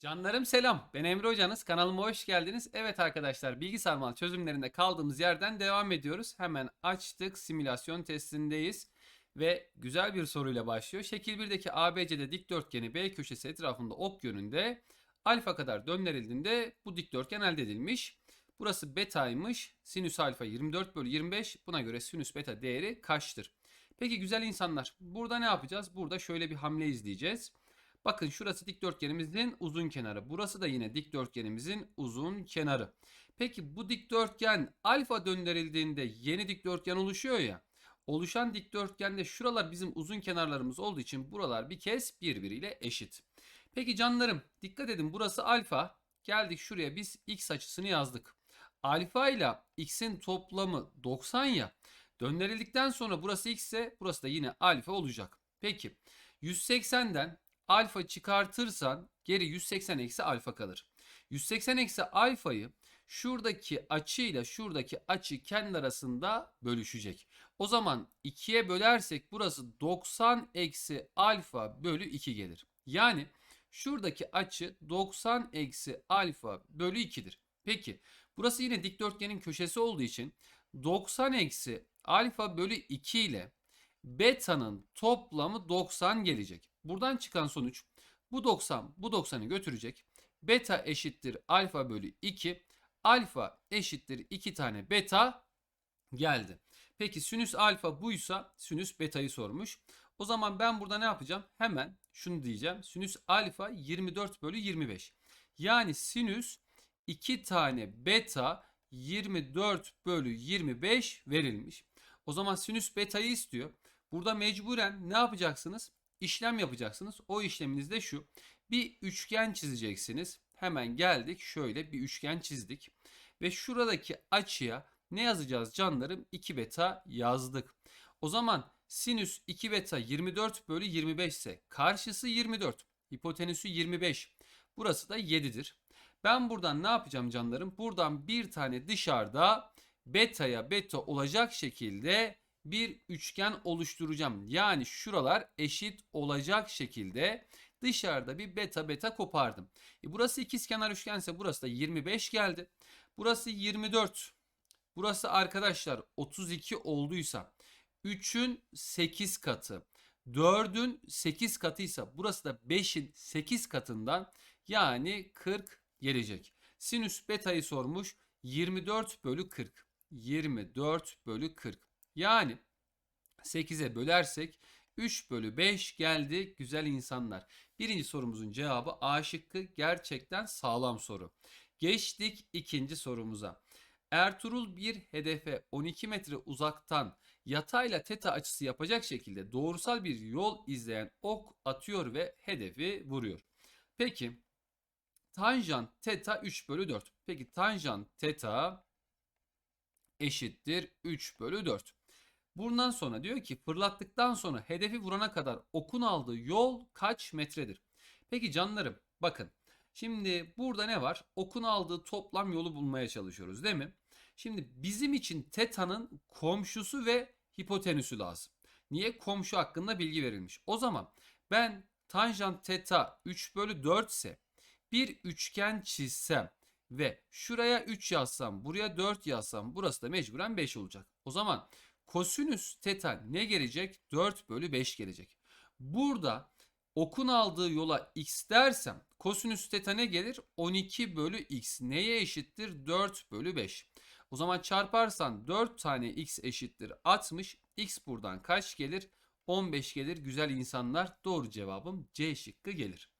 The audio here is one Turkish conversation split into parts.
Canlarım selam. Ben Emre Hocanız. Kanalıma hoş geldiniz. Evet arkadaşlar bilgi sarmal çözümlerinde kaldığımız yerden devam ediyoruz. Hemen açtık. Simülasyon testindeyiz. Ve güzel bir soruyla başlıyor. Şekil 1'deki ABC'de dikdörtgeni B köşesi etrafında ok yönünde alfa kadar döndürüldüğünde bu dikdörtgen elde edilmiş. Burası betaymış. Sinüs alfa 24 bölü 25. Buna göre sinüs beta değeri kaçtır? Peki güzel insanlar. Burada ne yapacağız? Burada şöyle bir hamle izleyeceğiz. Bakın şurası dikdörtgenimizin uzun kenarı. Burası da yine dikdörtgenimizin uzun kenarı. Peki bu dikdörtgen alfa döndürüldüğünde yeni dikdörtgen oluşuyor ya. Oluşan dikdörtgende şuralar bizim uzun kenarlarımız olduğu için buralar bir kez birbiriyle eşit. Peki canlarım dikkat edin burası alfa. Geldik şuraya biz x açısını yazdık. Alfa ile x'in toplamı 90 ya. Döndürüldükten sonra burası x ise burası da yine alfa olacak. Peki 180'den alfa çıkartırsan geri 180 eksi alfa kalır. 180 eksi alfayı şuradaki açıyla şuradaki açı kendi arasında bölüşecek. O zaman 2'ye bölersek burası 90 eksi alfa bölü 2 gelir. Yani şuradaki açı 90 eksi alfa bölü 2'dir. Peki burası yine dikdörtgenin köşesi olduğu için 90 eksi alfa bölü 2 ile beta'nın toplamı 90 gelecek. Buradan çıkan sonuç bu 90 bu 90'ı götürecek. Beta eşittir alfa bölü 2. Alfa eşittir 2 tane beta geldi. Peki sinüs alfa buysa sinüs beta'yı sormuş. O zaman ben burada ne yapacağım? Hemen şunu diyeceğim. Sinüs alfa 24 bölü 25. Yani sinüs 2 tane beta 24 bölü 25 verilmiş. O zaman sinüs beta'yı istiyor. Burada mecburen ne yapacaksınız? İşlem yapacaksınız. O işleminiz de şu. Bir üçgen çizeceksiniz. Hemen geldik. Şöyle bir üçgen çizdik. Ve şuradaki açıya ne yazacağız canlarım? 2 beta yazdık. O zaman sinüs 2 beta 24 bölü 25 ise karşısı 24. Hipotenüsü 25. Burası da 7'dir. Ben buradan ne yapacağım canlarım? Buradan bir tane dışarıda beta'ya beta olacak şekilde bir üçgen oluşturacağım. Yani şuralar eşit olacak şekilde dışarıda bir beta beta kopardım. E burası ikizkenar üçgense burası da 25 geldi. Burası 24. Burası arkadaşlar 32 olduysa 3'ün 8 katı. 4'ün 8 katıysa burası da 5'in 8 katından yani 40 gelecek. Sinüs beta'yı sormuş 24 bölü 40. 24 bölü 40. Yani 8'e bölersek 3 bölü 5 geldi güzel insanlar. Birinci sorumuzun cevabı A şıkkı gerçekten sağlam soru. Geçtik ikinci sorumuza. Ertuğrul bir hedefe 12 metre uzaktan yatayla teta açısı yapacak şekilde doğrusal bir yol izleyen ok atıyor ve hedefi vuruyor. Peki tanjant teta 3 bölü 4. Peki tanjant teta eşittir 3 bölü 4. Bundan sonra diyor ki fırlattıktan sonra hedefi vurana kadar okun aldığı yol kaç metredir? Peki canlarım bakın. Şimdi burada ne var? Okun aldığı toplam yolu bulmaya çalışıyoruz değil mi? Şimdi bizim için teta'nın komşusu ve hipotenüsü lazım. Niye? Komşu hakkında bilgi verilmiş. O zaman ben tanjant teta 3 bölü 4 ise bir üçgen çizsem ve şuraya 3 yazsam buraya 4 yazsam burası da mecburen 5 olacak. O zaman kosinüs teta ne gelecek? 4 bölü 5 gelecek. Burada okun aldığı yola x dersem kosinüs teta ne gelir? 12 bölü x neye eşittir? 4 bölü 5. O zaman çarparsan 4 tane x eşittir 60. x buradan kaç gelir? 15 gelir güzel insanlar. Doğru cevabım C şıkkı gelir.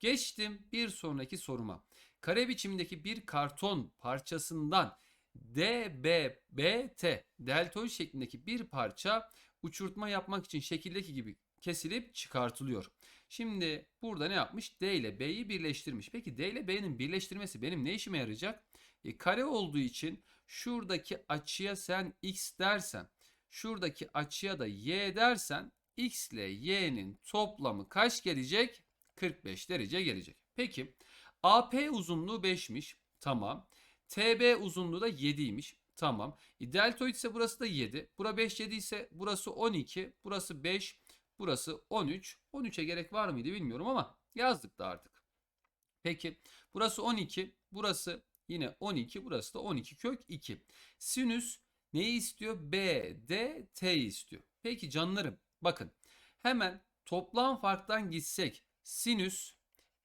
Geçtim bir sonraki soruma. Kare biçimindeki bir karton parçasından DBBT deltoid şeklindeki bir parça uçurtma yapmak için şekildeki gibi kesilip çıkartılıyor. Şimdi burada ne yapmış? D ile B'yi birleştirmiş. Peki D ile B'nin birleştirmesi benim ne işime yarayacak? E, kare olduğu için şuradaki açıya sen x dersen, şuradaki açıya da y dersen x ile y'nin toplamı kaç gelecek? 45 derece gelecek. Peki AP uzunluğu 5'miş. Tamam. TB uzunluğu da 7'ymiş. Tamam. E, deltoid ise burası da 7. Bura 5 7 ise burası 12. Burası 5. Burası 13. 13'e gerek var mıydı bilmiyorum ama yazdık da artık. Peki burası 12, burası yine 12, burası da 12 kök 2. Sinüs neyi istiyor? B, D, T istiyor. Peki canlarım bakın hemen toplam farktan gitsek sinüs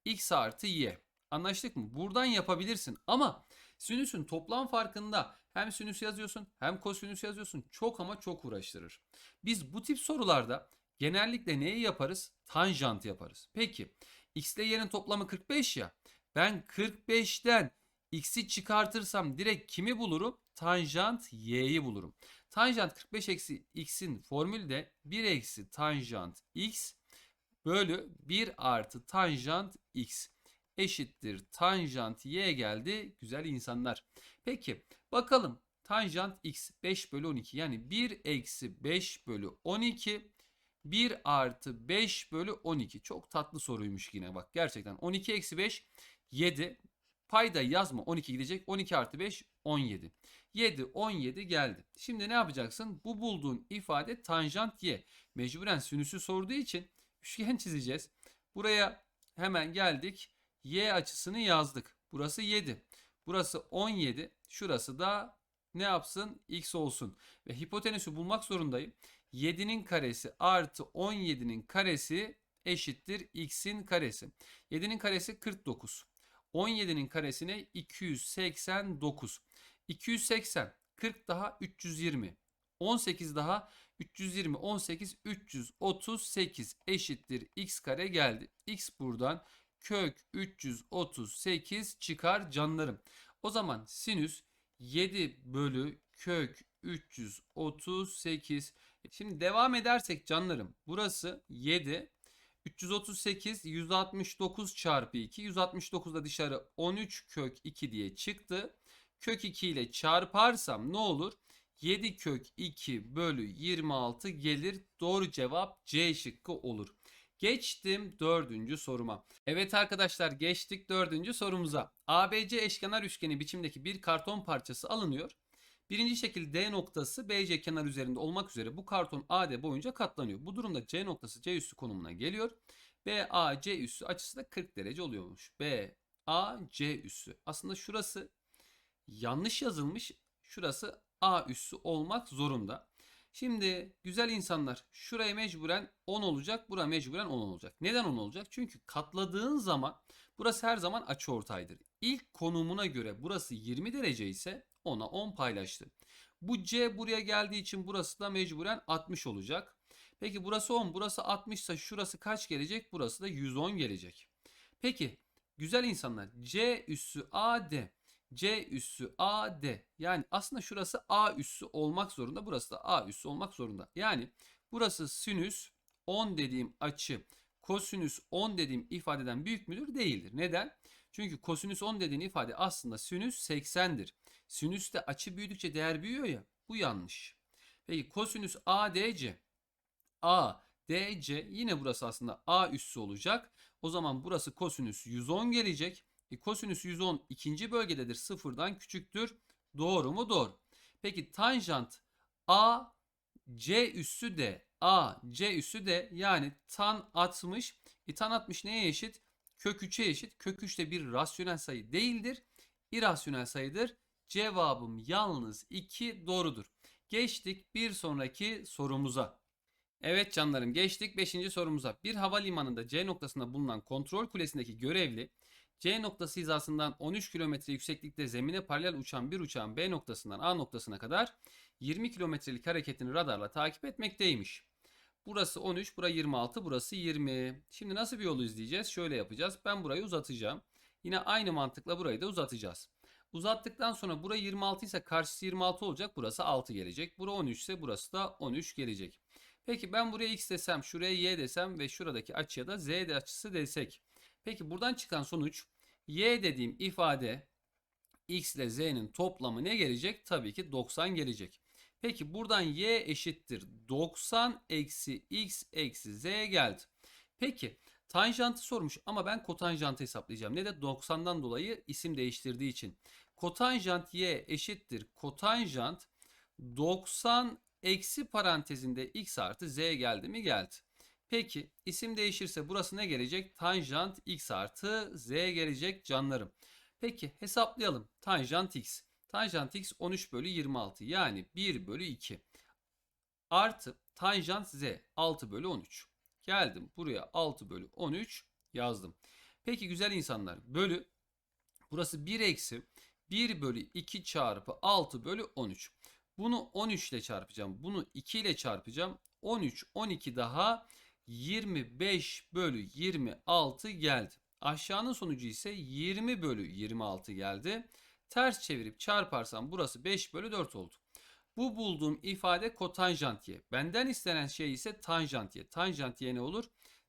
x artı y. Anlaştık mı? Buradan yapabilirsin ama sinüsün toplam farkında hem sinüs yazıyorsun hem kosinüs yazıyorsun. Çok ama çok uğraştırır. Biz bu tip sorularda genellikle neyi yaparız? Tanjant yaparız. Peki x ile y'nin toplamı 45 ya. Ben 45'ten x'i çıkartırsam direkt kimi bulurum? Tanjant y'yi bulurum. Tanjant 45 eksi x'in formülü de 1 eksi tanjant x bölü 1 artı tanjant x eşittir tanjant y geldi güzel insanlar. Peki bakalım tanjant x 5 bölü 12 yani 1 eksi 5 bölü 12 1 artı 5 bölü 12 çok tatlı soruymuş yine bak gerçekten 12 eksi 5 7 payda yazma 12 gidecek 12 artı 5 17 7 17 geldi. Şimdi ne yapacaksın? Bu bulduğun ifade tanjant y. Mecburen sinüsü sorduğu için üçgen çizeceğiz. Buraya hemen geldik. Y açısını yazdık. Burası 7. Burası 17. Şurası da ne yapsın? X olsun. Ve hipotenüsü bulmak zorundayım. 7'nin karesi artı 17'nin karesi eşittir x'in karesi. 7'nin karesi 49. 17'nin karesine 289. 280, 40 daha 320. 18 daha 320, 18, 338 eşittir x kare geldi. x buradan kök 338 çıkar canlarım. O zaman sinüs 7 bölü kök 338. Şimdi devam edersek canlarım burası 7. 338 169 çarpı 2. 169 da dışarı 13 kök 2 diye çıktı. Kök 2 ile çarparsam ne olur? 7 kök 2 bölü 26 gelir. Doğru cevap C şıkkı olur. Geçtim dördüncü soruma. Evet arkadaşlar geçtik dördüncü sorumuza. ABC eşkenar üçgeni biçimdeki bir karton parçası alınıyor. Birinci şekil D noktası BC kenar üzerinde olmak üzere bu karton AD boyunca katlanıyor. Bu durumda C noktası C üssü konumuna geliyor. BAC üssü açısı da 40 derece oluyormuş. BAC üssü. Aslında şurası yanlış yazılmış. Şurası A üssü olmak zorunda. Şimdi güzel insanlar şuraya mecburen 10 olacak. Bura mecburen 10 olacak. Neden 10 olacak? Çünkü katladığın zaman burası her zaman açıortaydır. İlk konumuna göre burası 20 derece ise ona 10 paylaştı. Bu C buraya geldiği için burası da mecburen 60 olacak. Peki burası 10 burası 60 ise şurası kaç gelecek? Burası da 110 gelecek. Peki güzel insanlar C üssü AD C üssü AD. Yani aslında şurası A üssü olmak zorunda. Burası da A üssü olmak zorunda. Yani burası sinüs 10 dediğim açı kosinüs 10 dediğim ifadeden büyük müdür? Değildir. Neden? Çünkü kosinüs 10 dediğin ifade aslında sinüs 80'dir. Sinüste açı büyüdükçe değer büyüyor ya. Bu yanlış. Peki kosinüs ADC. ADC yine burası aslında A üssü olacak. O zaman burası kosinüs 110 gelecek. E, kosinüs 110 ikinci bölgededir. Sıfırdan küçüktür. Doğru mu? Doğru. Peki tanjant A C üssü de A C üssü de yani tan 60. E, tan 60 neye eşit? Kök 3'e eşit. Kök 3 de bir rasyonel sayı değildir. İrasyonel sayıdır. Cevabım yalnız 2 doğrudur. Geçtik bir sonraki sorumuza. Evet canlarım geçtik 5. sorumuza. Bir havalimanında C noktasında bulunan kontrol kulesindeki görevli C noktası hizasından 13 kilometre yükseklikte zemine paralel uçan bir uçağın B noktasından A noktasına kadar 20 kilometrelik hareketini radarla takip etmekteymiş. Burası 13, burası 26, burası 20. Şimdi nasıl bir yolu izleyeceğiz? Şöyle yapacağız. Ben burayı uzatacağım. Yine aynı mantıkla burayı da uzatacağız. Uzattıktan sonra burası 26 ise karşısı 26 olacak. Burası 6 gelecek. Bura 13 ise burası da 13 gelecek. Peki ben buraya x desem, şuraya y desem ve şuradaki açıya da z açısı desek. Peki buradan çıkan sonuç y dediğim ifade x ile z'nin toplamı ne gelecek? Tabii ki 90 gelecek. Peki buradan y eşittir 90 eksi x eksi z geldi. Peki tanjantı sormuş ama ben kotanjantı hesaplayacağım. Ne de 90'dan dolayı isim değiştirdiği için. Kotanjant y eşittir kotanjant 90 eksi parantezinde x artı z geldi mi? Geldi. Peki isim değişirse burası ne gelecek? Tanjant x artı z gelecek canlarım. Peki hesaplayalım. Tanjant x. Tanjant x 13 bölü 26 yani 1 bölü 2. Artı tanjant z 6 bölü 13. Geldim buraya 6 bölü 13 yazdım. Peki güzel insanlar bölü burası 1 eksi 1 bölü 2 çarpı 6 bölü 13. Bunu 13 ile çarpacağım. Bunu 2 ile çarpacağım. 13, 12 daha 25 bölü 26 geldi. Aşağının sonucu ise 20 bölü 26 geldi. Ters çevirip çarparsam burası 5 bölü 4 oldu. Bu bulduğum ifade kotanjantiye. Benden istenen şey ise tanjantiye. Tanjantiye ne olur?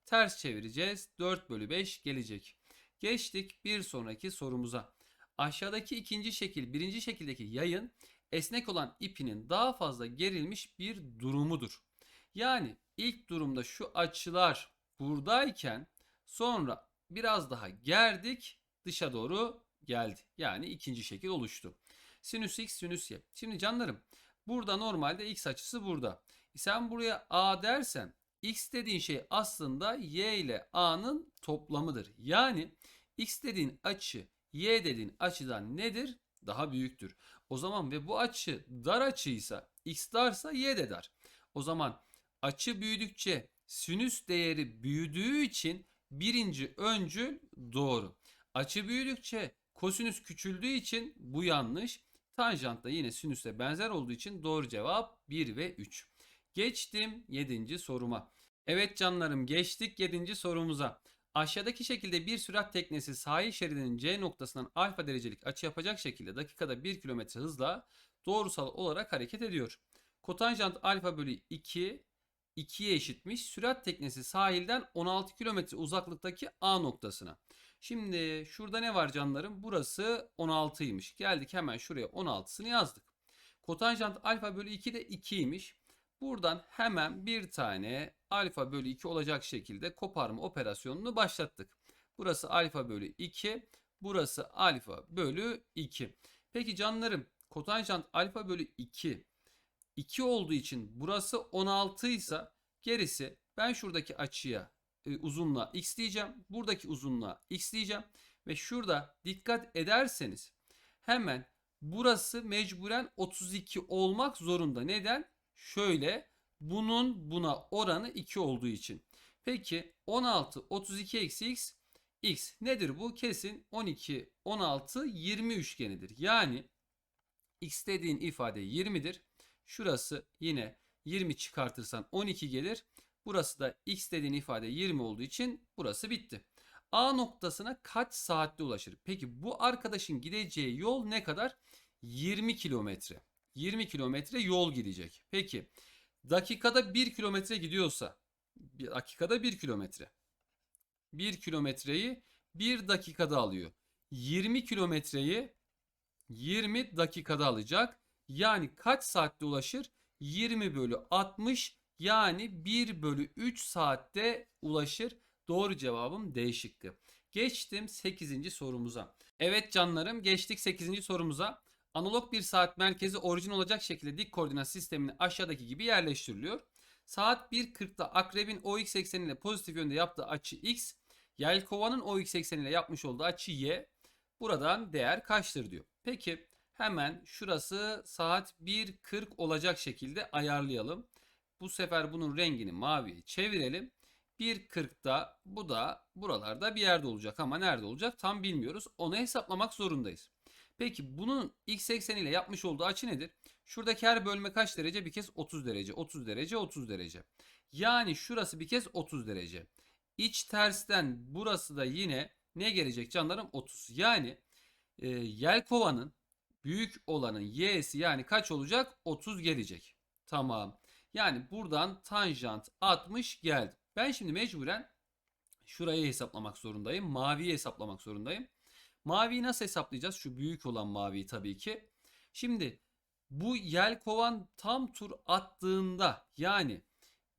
Ters çevireceğiz. 4 bölü 5 gelecek. Geçtik bir sonraki sorumuza. Aşağıdaki ikinci şekil birinci şekildeki yayın esnek olan ipinin daha fazla gerilmiş bir durumudur. Yani ilk durumda şu açılar buradayken sonra biraz daha gerdik dışa doğru geldi. Yani ikinci şekil oluştu. Sinüs x sinüs y. Şimdi canlarım burada normalde x açısı burada. Sen buraya a dersen x dediğin şey aslında y ile a'nın toplamıdır. Yani x dediğin açı y dediğin açıdan nedir? Daha büyüktür. O zaman ve bu açı dar açıysa x darsa y de dar. O zaman açı büyüdükçe sinüs değeri büyüdüğü için birinci öncül doğru. Açı büyüdükçe kosinüs küçüldüğü için bu yanlış. Tanjant da yine sinüse benzer olduğu için doğru cevap 1 ve 3. Geçtim 7. soruma. Evet canlarım geçtik 7. sorumuza. Aşağıdaki şekilde bir sürat teknesi sahil şeridinin C noktasından alfa derecelik açı yapacak şekilde dakikada 1 km hızla doğrusal olarak hareket ediyor. Kotanjant alfa bölü 2 2'ye eşitmiş. Sürat teknesi sahilden 16 kilometre uzaklıktaki A noktasına. Şimdi şurada ne var canlarım? Burası 16'ymış. Geldik hemen şuraya 16'sını yazdık. Kotanjant alfa bölü 2 de 2'ymiş. Buradan hemen bir tane alfa bölü 2 olacak şekilde koparma operasyonunu başlattık. Burası alfa bölü 2. Burası alfa bölü 2. Peki canlarım kotanjant alfa bölü 2 2 olduğu için burası 16 ise gerisi ben şuradaki açıya e, uzunluğa x diyeceğim. Buradaki uzunluğa x diyeceğim. Ve şurada dikkat ederseniz hemen burası mecburen 32 olmak zorunda. Neden? Şöyle bunun buna oranı 2 olduğu için. Peki 16 32 eksi x x nedir bu? Kesin 12 16 20 üçgenidir. Yani x dediğin ifade 20'dir. Şurası yine 20 çıkartırsan 12 gelir. Burası da x dediğin ifade 20 olduğu için burası bitti. A noktasına kaç saatte ulaşır? Peki bu arkadaşın gideceği yol ne kadar? 20 kilometre. 20 kilometre yol gidecek. Peki dakikada 1 kilometre gidiyorsa bir dakikada 1 kilometre. 1 kilometreyi 1 dakikada alıyor. 20 kilometreyi 20 dakikada alacak. Yani kaç saatte ulaşır? 20 bölü 60 yani 1 bölü 3 saatte ulaşır. Doğru cevabım D şıkkı. Geçtim 8. sorumuza. Evet canlarım geçtik 8. sorumuza. Analog bir saat merkezi orijin olacak şekilde dik koordinat sistemine aşağıdaki gibi yerleştiriliyor. Saat 1.40'da akrebin OX ekseniyle pozitif yönde yaptığı açı X, yelkovanın OX ekseniyle yapmış olduğu açı Y. Buradan değer kaçtır diyor. Peki hemen şurası saat 1.40 olacak şekilde ayarlayalım. Bu sefer bunun rengini maviye çevirelim. 1.40'da bu da buralarda bir yerde olacak ama nerede olacak tam bilmiyoruz. Onu hesaplamak zorundayız. Peki bunun x ekseniyle yapmış olduğu açı nedir? Şuradaki her bölme kaç derece? Bir kez 30 derece, 30 derece, 30 derece. Yani şurası bir kez 30 derece. İç tersten burası da yine ne gelecek canlarım? 30. Yani e, yelkovanın büyük olanın y'si yani kaç olacak? 30 gelecek. Tamam. Yani buradan tanjant 60 geldi. Ben şimdi mecburen şurayı hesaplamak zorundayım. Maviyi hesaplamak zorundayım. Maviyi nasıl hesaplayacağız? Şu büyük olan maviyi tabii ki. Şimdi bu yelkovan tam tur attığında yani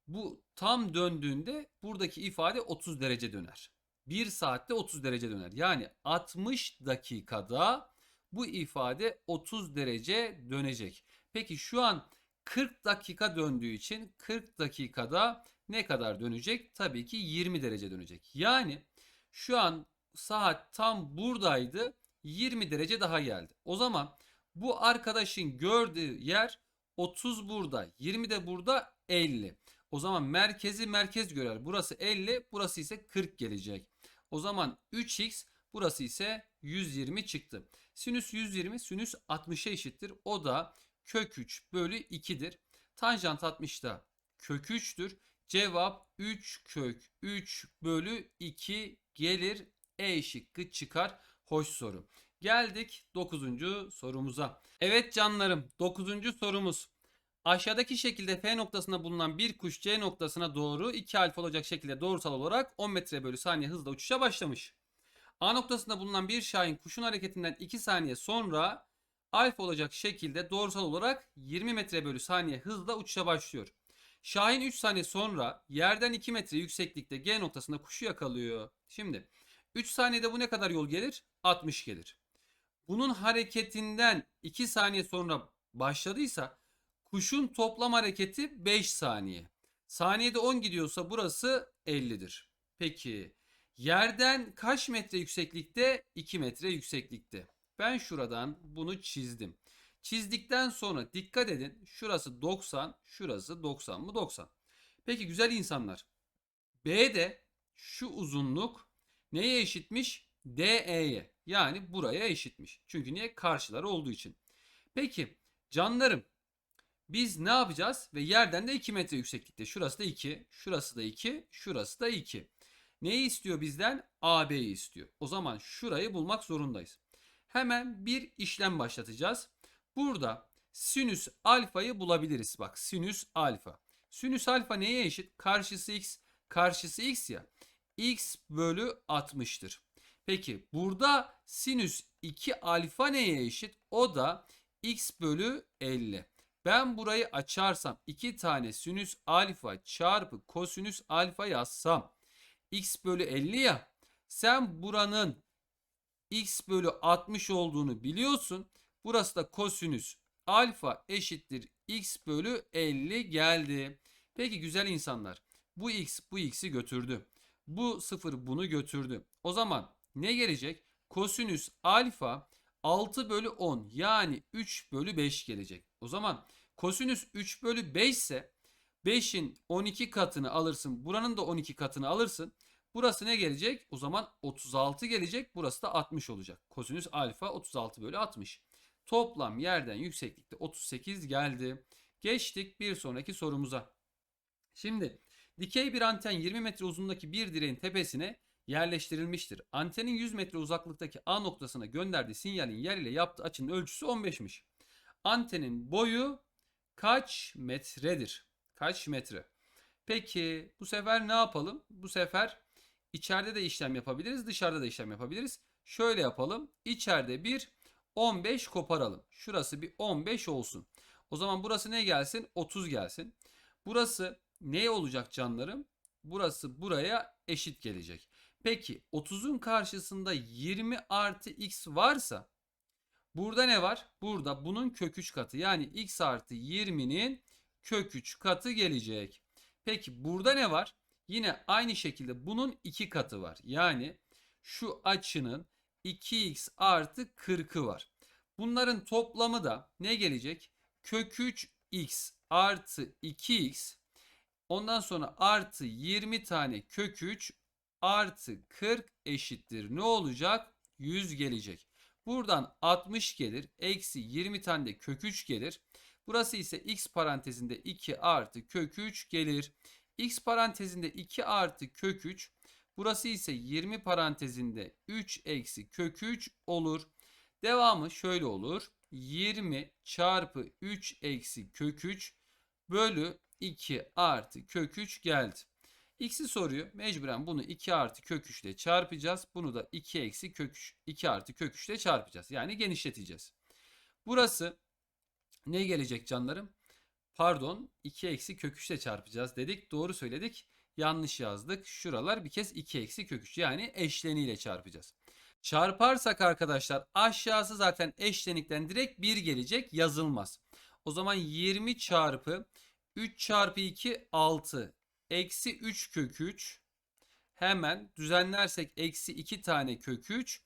bu tam döndüğünde buradaki ifade 30 derece döner. 1 saatte 30 derece döner. Yani 60 dakikada bu ifade 30 derece dönecek. Peki şu an 40 dakika döndüğü için 40 dakikada ne kadar dönecek? Tabii ki 20 derece dönecek. Yani şu an saat tam buradaydı. 20 derece daha geldi. O zaman bu arkadaşın gördüğü yer 30 burada, 20 de burada 50. O zaman merkezi merkez görer. Burası 50, burası ise 40 gelecek. O zaman 3x burası ise 120 çıktı. Sinüs 120 sinüs 60'a eşittir. O da kök 3 bölü 2'dir. Tanjant 60 da kök 3'tür. Cevap 3 kök 3 bölü 2 gelir. E şıkkı çıkar. Hoş soru. Geldik 9. sorumuza. Evet canlarım 9. sorumuz. Aşağıdaki şekilde F noktasında bulunan bir kuş C noktasına doğru 2 alfa olacak şekilde doğrusal olarak 10 metre bölü saniye hızla uçuşa başlamış. A noktasında bulunan bir şahin kuşun hareketinden 2 saniye sonra alfa olacak şekilde doğrusal olarak 20 metre bölü saniye hızla uçuşa başlıyor. Şahin 3 saniye sonra yerden 2 metre yükseklikte G noktasında kuşu yakalıyor. Şimdi 3 saniyede bu ne kadar yol gelir? 60 gelir. Bunun hareketinden 2 saniye sonra başladıysa kuşun toplam hareketi 5 saniye. Saniyede 10 gidiyorsa burası 50'dir. Peki yerden kaç metre yükseklikte? 2 metre yükseklikte. Ben şuradan bunu çizdim. Çizdikten sonra dikkat edin. Şurası 90, şurası 90 mı? 90. Peki güzel insanlar. B'de şu uzunluk neye eşitmiş? DE'ye. Yani buraya eşitmiş. Çünkü niye? Karşıları olduğu için. Peki canlarım biz ne yapacağız? Ve yerden de 2 metre yükseklikte. Şurası da 2, şurası da 2, şurası da 2. Neyi istiyor bizden? AB'yi istiyor. O zaman şurayı bulmak zorundayız. Hemen bir işlem başlatacağız. Burada sinüs alfayı bulabiliriz. Bak sinüs alfa. Sinüs alfa neye eşit? Karşısı x, karşısı x ya. x bölü 60'tır. Peki burada sinüs 2 alfa neye eşit? O da x bölü 50. Ben burayı açarsam 2 tane sinüs alfa çarpı kosinüs alfa yazsam x bölü 50 ya. Sen buranın x bölü 60 olduğunu biliyorsun. Burası da kosinüs alfa eşittir x bölü 50 geldi. Peki güzel insanlar. Bu x bu x'i götürdü. Bu sıfır bunu götürdü. O zaman ne gelecek? Kosinüs alfa 6 bölü 10 yani 3 bölü 5 gelecek. O zaman kosinüs 3 bölü 5 ise 5'in 12 katını alırsın. Buranın da 12 katını alırsın. Burası ne gelecek? O zaman 36 gelecek. Burası da 60 olacak. Kosinüs alfa 36 bölü 60. Toplam yerden yükseklikte 38 geldi. Geçtik bir sonraki sorumuza. Şimdi dikey bir anten 20 metre uzunluğundaki bir direğin tepesine yerleştirilmiştir. Antenin 100 metre uzaklıktaki A noktasına gönderdiği sinyalin yer ile yaptığı açının ölçüsü 15'miş. Antenin boyu kaç metredir? Kaç metre? Peki bu sefer ne yapalım? Bu sefer içeride de işlem yapabiliriz, dışarıda da işlem yapabiliriz. Şöyle yapalım. İçeride bir 15 koparalım. Şurası bir 15 olsun. O zaman burası ne gelsin? 30 gelsin. Burası ne olacak canlarım? Burası buraya eşit gelecek. Peki 30'un karşısında 20 artı x varsa burada ne var? Burada bunun kök 3 katı yani x artı 20'nin kök 3 katı gelecek. Peki burada ne var? Yine aynı şekilde bunun 2 katı var. Yani şu açının 2x artı 40'ı var. Bunların toplamı da ne gelecek? Kök 3x artı 2x ondan sonra artı 20 tane kök 3 artı 40 eşittir. Ne olacak? 100 gelecek. Buradan 60 gelir. Eksi 20 tane de kök 3 gelir. Burası ise x parantezinde 2 artı kök 3 gelir. x parantezinde 2 artı kök 3. Burası ise 20 parantezinde 3 eksi kök 3 olur. Devamı şöyle olur. 20 çarpı 3 eksi kök 3 bölü 2 artı kök 3 geldi. X'i soruyor. Mecburen bunu 2 artı kök 3 ile çarpacağız. Bunu da 2 eksi kök 3, 2 artı kök 3 ile çarpacağız. Yani genişleteceğiz. Burası ne gelecek canlarım? Pardon 2 eksi kök 3 ile çarpacağız dedik. Doğru söyledik. Yanlış yazdık. Şuralar bir kez 2 eksi kök 3 yani eşleniyle çarpacağız. Çarparsak arkadaşlar aşağısı zaten eşlenikten direkt 1 gelecek yazılmaz. O zaman 20 çarpı 3 çarpı 2 6 eksi 3 kök 3 hemen düzenlersek eksi 2 tane kök 3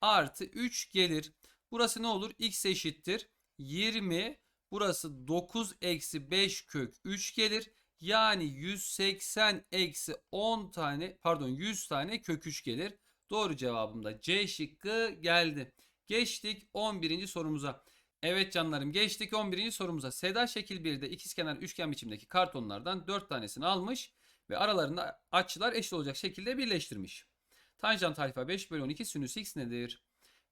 artı 3 gelir. Burası ne olur? X eşittir 20 burası 9 eksi 5 kök 3 gelir. Yani 180 eksi 10 tane pardon 100 tane kök 3 gelir. Doğru cevabım da C şıkkı geldi. Geçtik 11. sorumuza. Evet canlarım geçtik 11. sorumuza. Seda şekil 1'de ikizkenar üçgen biçimdeki kartonlardan 4 tanesini almış ve aralarında açılar eşit olacak şekilde birleştirmiş. Tanjant alfa 5 bölü 12 sinüs x nedir?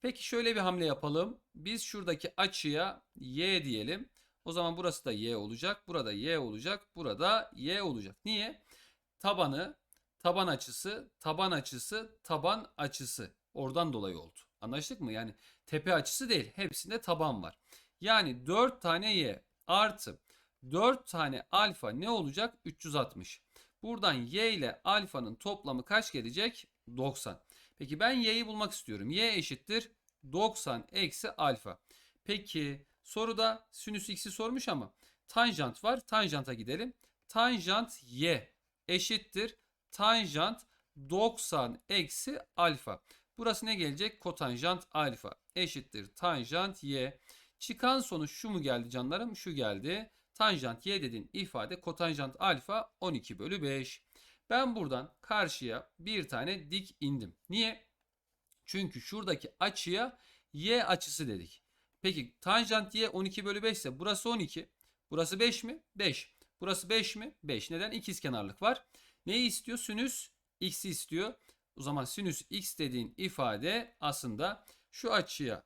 Peki şöyle bir hamle yapalım. Biz şuradaki açıya y diyelim. O zaman burası da y olacak. Burada y olacak. Burada y olacak. Niye? Tabanı, taban açısı, taban açısı, taban açısı. Oradan dolayı oldu. Anlaştık mı? Yani tepe açısı değil. Hepsinde taban var. Yani 4 tane y artı 4 tane alfa ne olacak? 360. Buradan y ile alfanın toplamı kaç gelecek? 90. Peki ben y'yi bulmak istiyorum. y eşittir 90 eksi alfa. Peki soruda sinüs x'i sormuş ama tanjant var. Tanjanta gidelim. Tanjant y eşittir tanjant 90 eksi alfa. Burası ne gelecek? Kotanjant alfa eşittir tanjant y. Çıkan sonuç şu mu geldi canlarım? Şu geldi. Tanjant y dediğin ifade kotanjant alfa 12 bölü 5. Ben buradan karşıya bir tane dik indim. Niye? Çünkü şuradaki açıya y açısı dedik. Peki tanjant y 12 bölü 5 ise burası 12. Burası 5 mi? 5. Burası 5 mi? 5. Neden? İkizkenarlık var. Neyi istiyor? Sinüs x'i istiyor. O zaman sinüs x dediğin ifade aslında şu açıya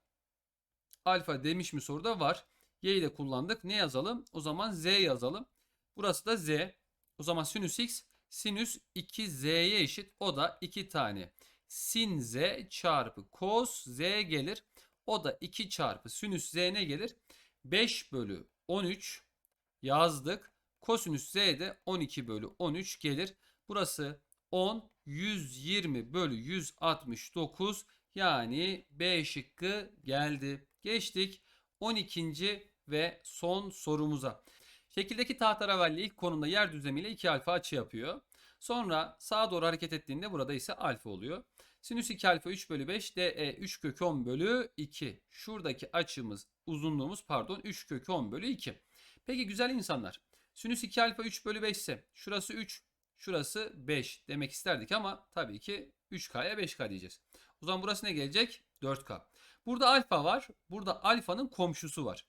alfa demiş mi soruda var. Y'yi de kullandık. Ne yazalım? O zaman z yazalım. Burası da z. O zaman sinüs x sinüs 2z'ye eşit. O da 2 tane sin z çarpı cos z gelir. O da 2 çarpı sinüs z ne gelir? 5 bölü 13 yazdık. Kosinüs z de 12 bölü 13 gelir. Burası 10 120 bölü 169 yani B şıkkı geldi. Geçtik 12. ve son sorumuza. Şekildeki tahtaravalli ilk konumda yer düzlemiyle 2 alfa açı yapıyor. Sonra sağa doğru hareket ettiğinde burada ise alfa oluyor. Sinüs 2 alfa 3 bölü 5 DE 3 kök 10 bölü 2. Şuradaki açımız uzunluğumuz pardon 3 kök 10 bölü 2. Peki güzel insanlar. Sinüs 2 alfa 3 bölü 5 ise şurası 3 şurası 5 demek isterdik ama tabii ki 3K'ya 5K diyeceğiz. O zaman burası ne gelecek? 4K. Burada alfa var. Burada alfanın komşusu var.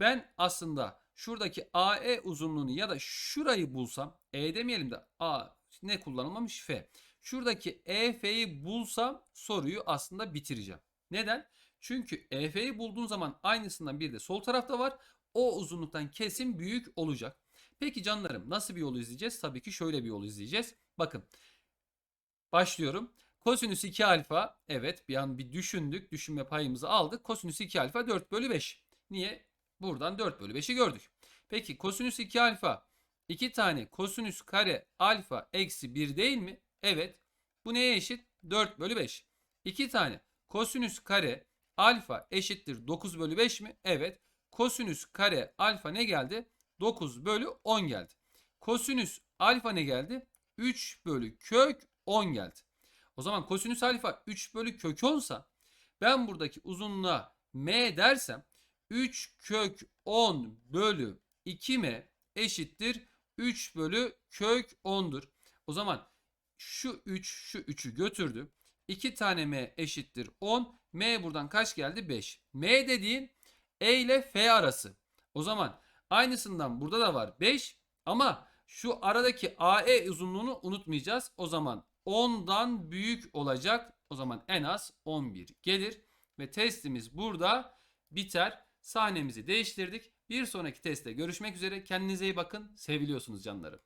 Ben aslında şuradaki AE uzunluğunu ya da şurayı bulsam E demeyelim de A ne kullanılmamış F. Şuradaki EF'yi bulsam soruyu aslında bitireceğim. Neden? Çünkü EF'yi bulduğun zaman aynısından bir de sol tarafta var. O uzunluktan kesin büyük olacak. Peki canlarım nasıl bir yol izleyeceğiz? Tabii ki şöyle bir yol izleyeceğiz. Bakın başlıyorum. Kosinüs 2 alfa evet bir an bir düşündük. Düşünme payımızı aldık. Kosinüs 2 alfa 4 bölü 5. Niye? Buradan 4 bölü 5'i gördük. Peki kosinüs 2 alfa 2 tane kosinüs kare alfa eksi 1 değil mi? Evet. Bu neye eşit? 4 bölü 5. 2 tane kosinüs kare alfa eşittir 9 bölü 5 mi? Evet. Kosinüs kare alfa ne geldi? 9 bölü 10 geldi. Kosinüs alfa ne geldi? 3 bölü kök 10 geldi. O zaman kosinüs alfa 3 bölü kök 10 sa ben buradaki uzunluğa m dersem 3 kök 10 bölü 2m eşittir 3 bölü kök 10'dur. O zaman şu 3 şu 3'ü götürdü. 2 tane m eşittir 10. m buradan kaç geldi? 5. m dediğin e ile f arası. O zaman aynısından burada da var 5 ama şu aradaki AE uzunluğunu unutmayacağız. O zaman 10'dan büyük olacak. O zaman en az 11 gelir. Ve testimiz burada biter. Sahnemizi değiştirdik. Bir sonraki testte görüşmek üzere. Kendinize iyi bakın. Seviliyorsunuz canlarım.